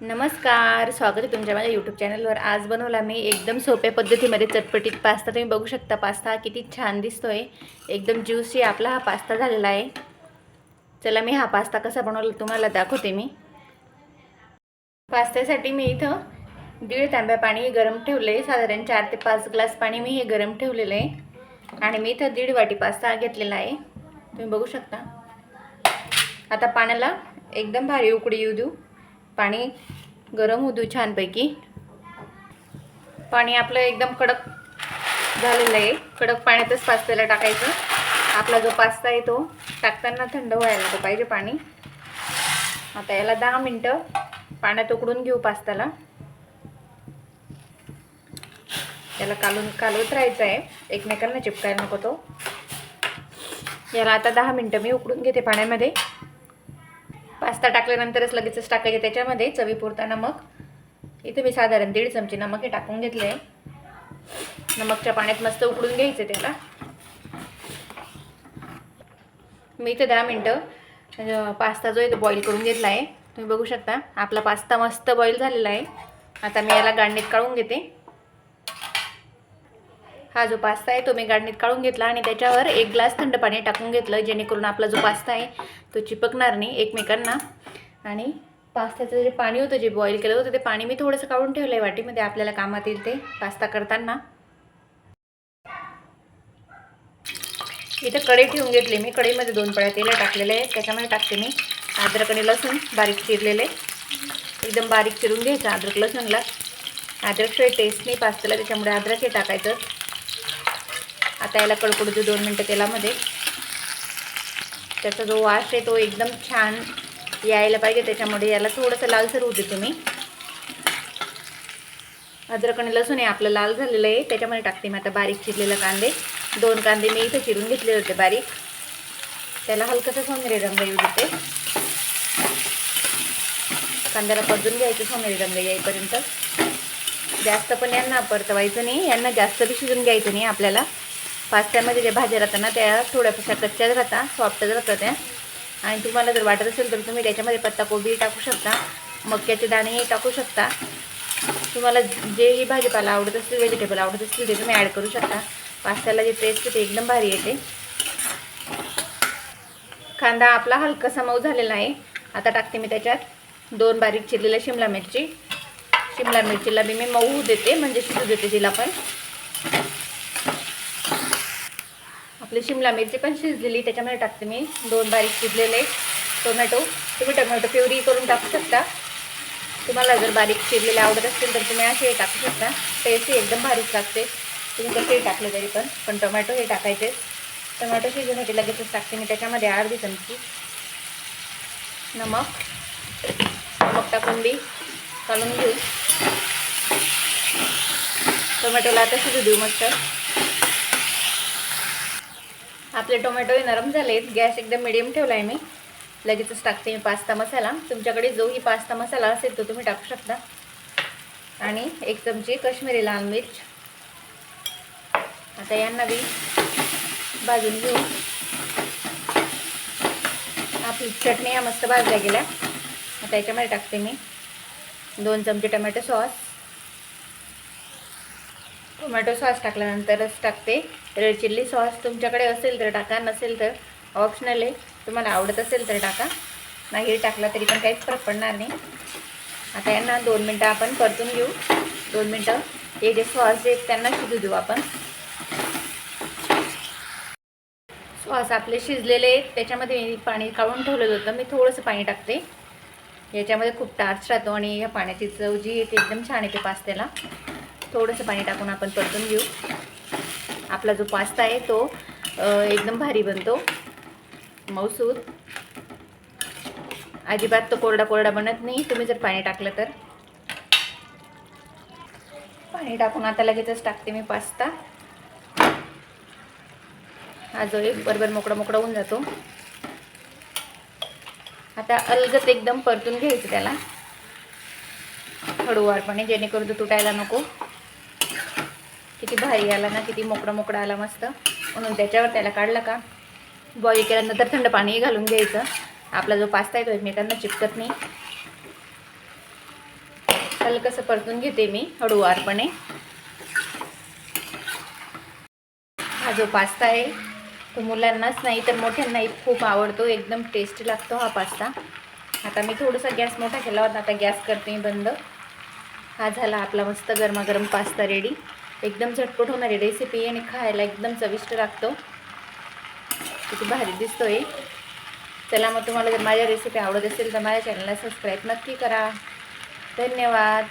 नमस्कार स्वागत आहे तुमच्या माझ्या यूट्यूब चॅनलवर आज बनवला मी एकदम सोप्या पद्धतीमध्ये चटपटीत पास्ता. तुम्ही बघू शकता पास्ता किती छान दिसतोय. एकदम ज्युसी आपला हा पास्ता झालेला आहे. चला मी हा पास्ता कसा बनवला तुम्हाला दाखवते मी. पास्त्यासाठी मी इथं दीड तांब्या पाणी गरम ठेवलं आहे साधारण चार ते पाच ग्लास पाणी मी हे गरम ठेवलेलं आहे. आणि मी इथं दीड वाटी पास्ता घेतलेला आहे. तुम्ही बघू शकता. आता पाण्याला एकदम भारी उकडी येऊ देऊ. पाणी गरम होऊ देऊ छानपैकी. पाणी आपलं एकदम कडक झालेलं आहे. कडक पाण्यातच पास्त्याला टाकायचं. आपला जो पास्ता आहे तो टाकताना थंड व्हायला तो पाहिजे पाणी. आता याला दहा मिनटं पाण्यात उकडून घेऊ पास्त्याला. याला कालून कालवत राहायचं आहे. एकमेकांना चिपकायला नको तो. याला आता दहा मिनटं मी उकडून घेते पाण्यामध्ये. पास्ता टाकल्यानंतरच लगेचच टाकायचे त्याच्यामध्ये. चवीपुरता नमक. इथे मी साधारण दीड चमचे नमक हे टाकून घेतले. आहे नमकच्या पाण्यात मस्त उकडून घ्यायचं त्याला. मी इथे दहा मिनटं पास्ता जो आहे तो बॉईल करून घेतला आहे तुम्ही बघू शकता आपला पास्ता मस्त बॉईल झालेला आहे. आता मी याला गांडीत काढून घेते. हा जो पास्ता आहे तो मी गाडणीत काढून घेतला आणि त्याच्यावर एक ग्लास थंड पाणी टाकून घेतलं जेणेकरून आपला जो पास्ता आहे तो चिपकणार नाही एकमेकांना. आणि पास्त्याचं जे पाणी होतं जे बॉईल केलं होतं ते पाणी मी थोडंसं काढून ठेवलं आहे वाटीमध्ये आपल्याला कामात येईल ते पास्ता करताना. इथं कढई ठेवून घेतली मी. कढईमध्ये दोन पळ्या तेल टाकलेले आहे. त्याच्यामध्ये टाकते मी अद्रक आणि लसूण बारीक चिरलेले. एकदम बारीक चिरून घ्यायचं अद्रक लसूणला. अद्रकशिवाय टेस्ट नाही पास्त्याला त्याच्यामुळे अद्रक हे टाकायचं. आता याला कडकडू दे दोन मिनटं तेलामध्ये. त्याचा जो वास आहे तो एकदम छान यायला पाहिजे त्याच्यामुळे याला थोडंसं लालसर होऊ तुम्ही. मी अद्रक आणि लसूण हे आपलं लाल झालेलं आहे त्याच्यामध्ये टाकते मी आता बारीक चिरलेले कांदे. दोन कांदे मी इथं चिरून घेतले होते बारीक. त्याला हलकंसं सोनेरी रंग येऊ देते. कांद्याला परतून घ्यायचं सोनेरी रंग येईपर्यंत. जास्त पण यांना परतवायचं नाही यांना जास्त बी शिजून घ्यायचं नाही आपल्याला. पास्त्यामध्ये ज्या भाज्या राहतात ना त्या थोड्यापेक्षा कच्च्याच राहतात सॉफ्टच राहतात त्या. आणि तुम्हाला जर वाटत असेल तर तुम्ही त्याच्यामध्ये पत्ताकोबी टाकू शकता मक्याचे दाणेही टाकू शकता. तुम्हाला जेही भाजीपाला आवडत असतील व्हेजिटेबल आवडत असतील ते तुम्ही ॲड करू शकता. पास्त्याला जे टेस्ट आहे ते एकदम भारी येते. कांदा आपला हलकासा मऊ झालेला आहे. आता टाकते मी त्याच्यात दोन बारीक चिरलेल्या शिमला मिरची. शिमला मिरचीला बी मी मऊ देते म्हणजे शिजू देते तिला पण. आपली शिमला मिरची पण शिजलेली त्याच्यामध्ये टाकते मी. दोन बारीक शिजलेले टोमॅटो. तुम्ही टोमॅटो प्युरी करून टाकू शकता. तुम्हाला जर बारीक चिरलेले आवडत असतील तर तुम्ही असे टाकू शकता. टेस्टही एकदम भारीच लागते. तुम्ही कसेही टाकले तरी पण पण टोमॅटो हे टाकायचे. टोमॅटो शिजवण्याची लगेचच टाकते मी. त्याच्यामध्ये अर्धी चमची नमक. नमक टाकून बी काढून घेऊ. टोमॅटोला आता शिजू देऊ मस्त. आपले टोमॅटो हे नरम झालेत. गॅस एकदम मिडियम ठेवला आहे मी. लगेचच टाकते मी पास्ता मसाला. तुमच्याकडे जोही पास्ता मसाला असेल तो तुम्ही टाकू शकता. आणि एक चमची कश्मीरी लाल मिर्च. आता यांना बी भाजून घेऊ. आपली चटणी या मस्त भाजल्या गेल्या. आता याच्यामध्ये टाकते मी दोन चमचे टमॅटो सॉस. टोमॅटो सॉस टाकल्यानंतरच टाकते. रेड चिल्ली सॉस तुमच्याकडे असेल तर टाका नसेल तर ऑप्शनल आहे. तुम्हाला आवडत असेल तर टाका. नाही टाकला तरी पण काहीच फरक पडणार नाही. आता यांना दोन मिनटं आपण परतून घेऊ. दोन मिनटं. हे जे सॉस आहेत त्यांना शिजू देऊ आपण. सॉस आपले शिजलेले आहेत. त्याच्यामध्ये मी पाणी काढून ठेवलेलं होतं. मी थोडंसं पाणी टाकते. याच्यामध्ये खूप टार्च राहतो आणि या पाण्याची चव जी आहे ती एकदम छान येते पास्त्याला. थोडंसं पाणी टाकून आपण परतून घेऊ. आपला जो पास्ता आहे तो एकदम भारी बनतो. मौसूर अजिबात तो कोरडा कोरडा बनत नाही. तुम्ही जर पाणी टाकलं तर. पाणी टाकून आता लगेचच टाकते मी पास्ता. हा जो एक बरोबर मोकळा मोकळा होऊन जातो. आता अलगत एकदम परतून घ्यायचं त्याला. हळूवारपणे जेणेकरून तो तुटायला नको. किती भारी आला ना किती मोकळा मोकळा आला मस्त. म्हणून त्याच्यावर त्याला काढला का बॉईल केल्यानंतर थंड पाणी घालून घ्यायचं. आपला जो पास्ता आहे तो एकमेकांना चिपकत नाही. हलकंसं परतून घेते मी हळूवारपणे. हा जो पास्ता आहे तो मुलांनाच नाही तर मोठ्यांनाही खूप आवडतो एकदम टेस्टी लागतो हा पास्ता. आता मी थोडासा गॅस मोठा केला होता आता गॅस करते मी बंद. हा झाला आपला मस्त गरमागरम पास्ता रेडी एकदम झटपट होणारी रेसिपी आणि खायला एकदम चविष्ट लागतो. किती भारी दिसतोय. चला मग तुम्हाला जर माझ्या रेसिपी आवडत असेल तर माझ्या चॅनलला सबस्क्राईब नक्की करा. धन्यवाद.